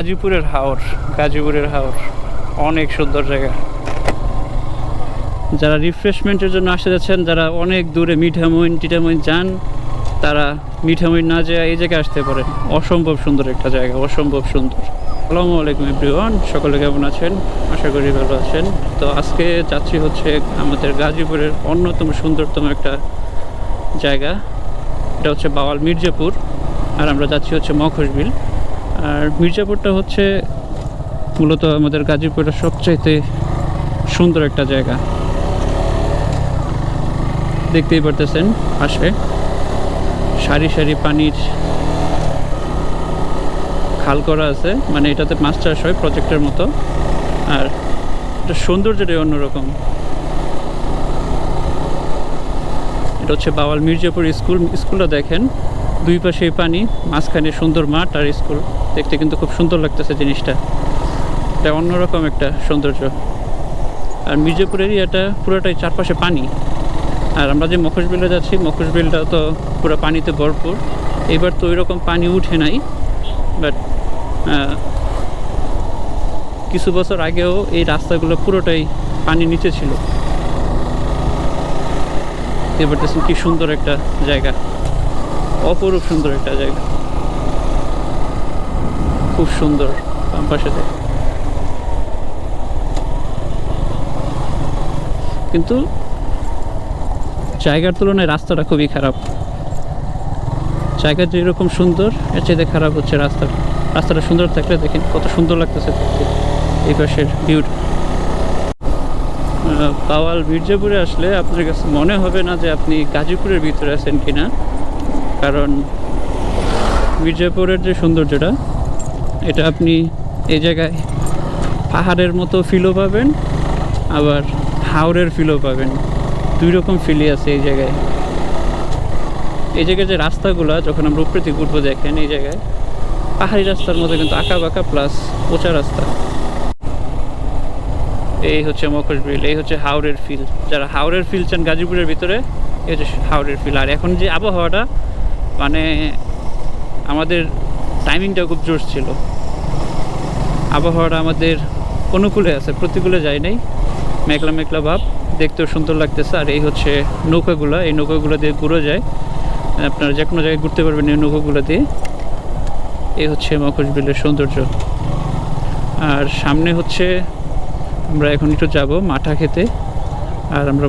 গাজীপুরের হাওর গাজীপুরের হাওর। অনেক সুন্দর জায়গা। যারা রিফ্রেশমেন্টের জন্য আসতে যাচ্ছেন, যারা অনেক দূরে মিঠামইন টিটামইন যান, তারা মিঠামইন না যেয়ে এই জায়গায় আসতে পারেন। অসম্ভব সুন্দর একটা জায়গা, অসম্ভব সুন্দর। আসসালামু আলাইকুম এভরিওয়ান সকলে কেমন আছেন? আশা করি ভালো আছেন। তো আজকে যাচ্ছি হচ্ছে আমাদের গাজীপুরের অন্যতম সুন্দরতম একটা জায়গা। এটা হচ্ছে বাওয়াল মির্জাপুর, আর আমরা যাচ্ছি হচ্ছে মখশবিল আর মির্জাপুরটা হচ্ছে মূলত আমাদের গাজীপুরের সবচাইতে সুন্দর একটা জায়গা। দেখতেই পারতেছেন পাশে সারি সারি পানির খাল করা আছে মানে এটাতে মাছ চাষ হয় প্রজেক্টের মতো। আর এটা সৌন্দর্যটাই অন্যরকম। এটা হচ্ছে বাওয়াল মির্জাপুর স্কুল, স্কুলটা দেখেন। দুই পাশে পানি, মাঝখানে সুন্দর মাঠ আর স্কুল। দেখতে কিন্তু খুব সুন্দর লাগতেছে জিনিসটা। এটা অন্যরকম একটা সৌন্দর্য। আর মির্জাপুর এরিয়াটা পুরোটাই চারপাশে পানি। আর আমরা যে মখশবিলে যাচ্ছি, মখশবিলটা তো পুরো পানিতে ভরপুর। এবার তো ওইরকম পানি উঠে নাই বাট কিছু বছর আগেও এই রাস্তাগুলো পুরোটাই পানি নিচে ছিল। এবার দেখছেন কি সুন্দর একটা জায়গা। অপরূপ সুন্দর একটা জায়গা। খুব সুন্দর, বাম পাশে কিন্তু জায়গার তুলনায় রাস্তাটা খুবই খারাপ। জায়গা যেরকম সুন্দর, এর চাইতে খারাপ হচ্ছে রাস্তাটা রাস্তাটা সুন্দর থাকলে দেখেন কত সুন্দর লাগতেছে এই পাশের ভিউটা পাওয়াল মির্জাপুরে আসলে আপনার কাছে মনে হবে না যে আপনি গাজীপুরের ভিতরে আছেন কিনা। কারণ মির্জাপুরের যে সৌন্দর্যটা এটা আপনি এই জায়গায় পাহাড়ের মতো ফিলও পাবেন, আবার হাওড়ের ফিলও পাবেন। দুই রকম ফিলই আছে এই জায়গায়। এই জায়গায় যে রাস্তাগুলো, যখন আমরা উপরে উঠবো দেখেন, এই জায়গায় পাহাড়ি রাস্তার মতো কিন্তু আঁকা বাঁকা প্লাস পোচা রাস্তা। এই হচ্ছে মকশবিল এই হচ্ছে হাওড়ের ফিল যারা হাওড়ের ফিল চান গাজীপুরের ভিতরে, এই হচ্ছে হাওড়ের ফিল আর এখন যে আবহাওয়াটা মানে আমাদের টাইমিংটা খুব জোর ছিল। আবহাওয়াটা আমাদের অনুকূলে আছে প্রতিকূলে যায় নাই। মেঘলা মেঘলা ভাব দেখতেও সুন্দর লাগতেছে। আর এই হচ্ছে নৌকাগুলো এই নৌকাগুলো দিয়ে ঘুরে যায়। আপনারা যে কোনো জায়গায় ঘুরতে পারবেন এই নৌকাগুলো দিয়ে। এই হচ্ছে মখশবিলের সৌন্দর্য। আর সামনে হচ্ছে আমরা এখন একটু যাব মাঠা খেতে। আর আমরা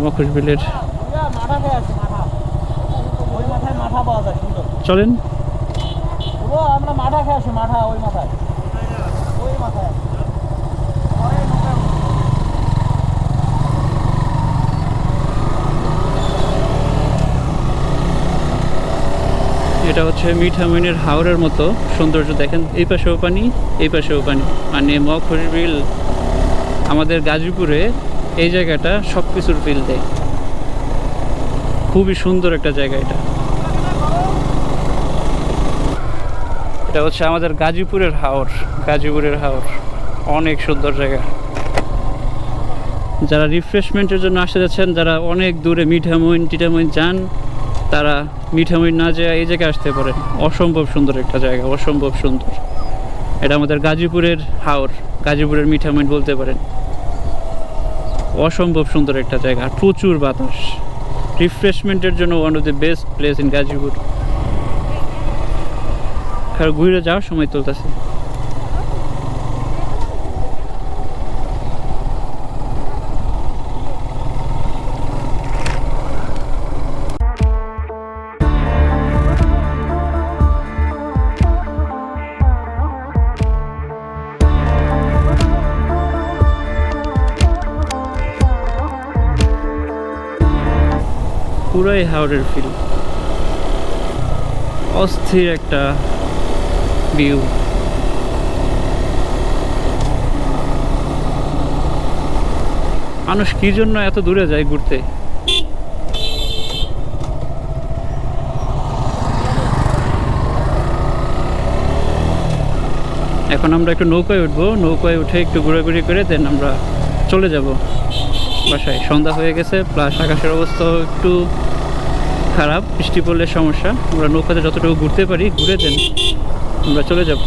সুন্দর। চলেন। আমরা মাথা খেয়ে আসি মাথা ওই মাথায় ওই মাথায় এটা হচ্ছে মিঠামইনের হাওরের মতো সৌন্দর্য, দেখেন। এই পাশেও পানি, এই পাশেও পানি। মানে মখশবিল আমাদের গাজীপুরে এই জায়গাটা সব কিছুর ফিল দেয়। খুবই সুন্দর একটা জায়গা এটা। এটা হচ্ছে আমাদের গাজীপুরের হাওর গাজীপুরের হাওর। অনেক সুন্দর জায়গা। যারা রিফ্রেশমেন্টের জন্য আসতে যাচ্ছেন, যারা অনেক দূরে মিঠামইন টিটামইন যান তারা মিঠামইন না যেয়ে এই জায়গায় আসতে পারেন অসম্ভব সুন্দর একটা জায়গা, অসম্ভব সুন্দর। এটা আমাদের গাজীপুরের হাওর, গাজীপুরের মিঠামইন বলতে পারেন। অসম্ভব সুন্দর একটা জায়গা, প্রচুর বাতাস। রিফ্রেশমেন্টের জন্য one of the best place in Gazipur. আর ঘুরে যাওয়ার সময় চলতেছে পুরাই হাওড়ের ফিল অস্থির একটা ভিউ মানুষ কি জন্য এত দূরে যায় ঘুরতে? এখন আমরা একটু নৌকায় উঠবো, নৌকায় উঠে একটু ঘোরাঘুরি করে দেন আমরা চলে যাব। বাসায়। সন্ধ্যা হয়ে গেছে, প্লাস আকাশের অবস্থাও একটু খারাপ, বৃষ্টি পড়লে সমস্যা। আমরা নৌকাতে যতটুকু ঘুরতে পারি, ঘুরে দেন। আমরা চলে যাব।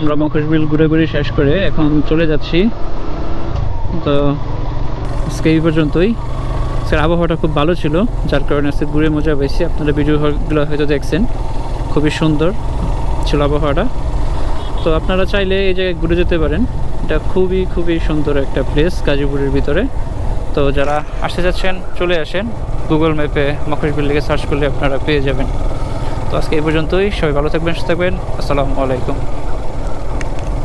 আমরা মখশবিল ঘুরে ঘুরে শেষ করে এখন চলে যাচ্ছি। তো আজকে এই পর্যন্তই। স্যার আবহাওয়াটা খুব ভালো ছিল, যার কারণে আজকে ঘুরে মজা পেয়েছি আপনারা ভিডিওগুলো হয়তো দেখছেন, খুবই সুন্দর ছিল আবহাওয়াটা। তো আপনারা চাইলে এই জায়গায় ঘুরে যেতে পারেন। এটা খুবই খুবই সুন্দর একটা প্লেস গাজীপুরের ভিতরে। তো যারা আসতে যাচ্ছেন চলে আসেন। গুগল ম্যাপে মখশবিল লিখে সার্চ করলে আপনারা পেয়ে যাবেন। তো আজকে এই পর্যন্তই। সবাই ভালো থাকবেন, সুস্থ থাকবেন। আসসালামু আলাইকুম।